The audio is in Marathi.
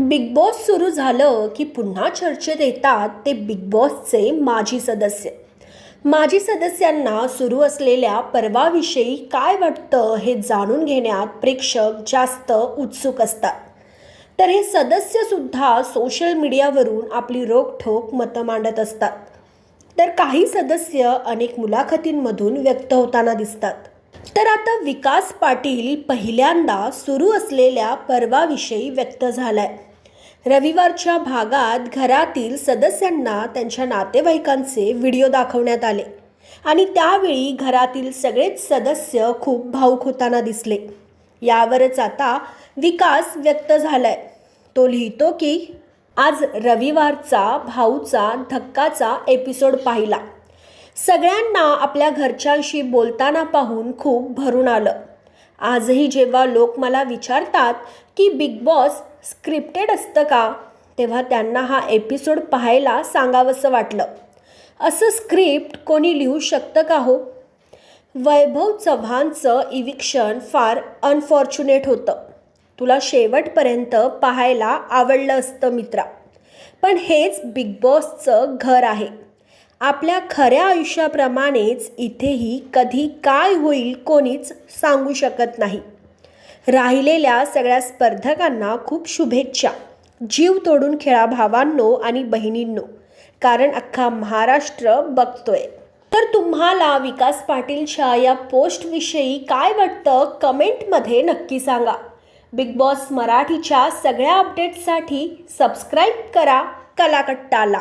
बिग बॉस सुरू झालं की पुन्हा चर्चेत येतात ते बिग बॉसचे माजी सदस्य. माजी सदस्यांना सुरू असलेल्या पर्वाविषयी काय वाटतं हे जाणून घेण्यात प्रेक्षक जास्त उत्सुक असतात. तर हे सदस्यसुद्धा सोशल मीडियावरून आपली रोखठोक मतं मांडत असतात. तर काही सदस्य अनेक मुलाखतींमधून व्यक्त होताना दिसतात. तर आता विकास पाटील पहिल्यांदा सुरू असलेल्या पर्वाविषयी व्यक्त झालाय. रविवारच्या भागात घरातील सदस्यांना त्यांच्या नातेवाईकांचे व्हिडिओ दाखवण्यात आले. आणि त्यावेळी घरातील सगळेच सदस्य खूप भाऊक होताना दिसले. यावरच आता विकास व्यक्त झालाय. तो लिहितो की आज रविवारचा भाऊचा धक्काचा एपिसोड पाहिला. सगळ्यांना आपल्या घरच्यांशी बोलताना पाहून खूप भरून आलं. आजही जेव्हा लोक मला विचारतात की बिग बॉस स्क्रिप्टेड असतं का तेव्हा त्यांना हा एपिसोड पाहायला सांगावंसं वाटलं. असं स्क्रिप्ट कोणी लिहू शकतं का हो? वैभव चव्हाणचं इविक्शन फार अनफॉर्च्युनेट होतं. तुला शेवटपर्यंत पाहायला आवडलं असतं मित्रा. पण हेच बिग बॉसचं घर आहे. आपल्या खऱ्या आयुष्याप्रमाणेच इथेही कधी काय होईल कोणीच सांगू शकत नाही. राहिलेल्या सगळ्या स्पर्धकांना खूप शुभेच्छा. जीव तोडून खेळा भावांनो आणि बहिणींनो. कारण अख्खा महाराष्ट्र बघतोय. तर तुम्हाला विकास पाटीलच्या या पोस्टविषयी काय वाटतं कमेंटमध्ये नक्की सांगा. बिग बॉस मराठीच्या सगळ्या अपडेट्ससाठी सबस्क्राईब करा कलाकट्टाला.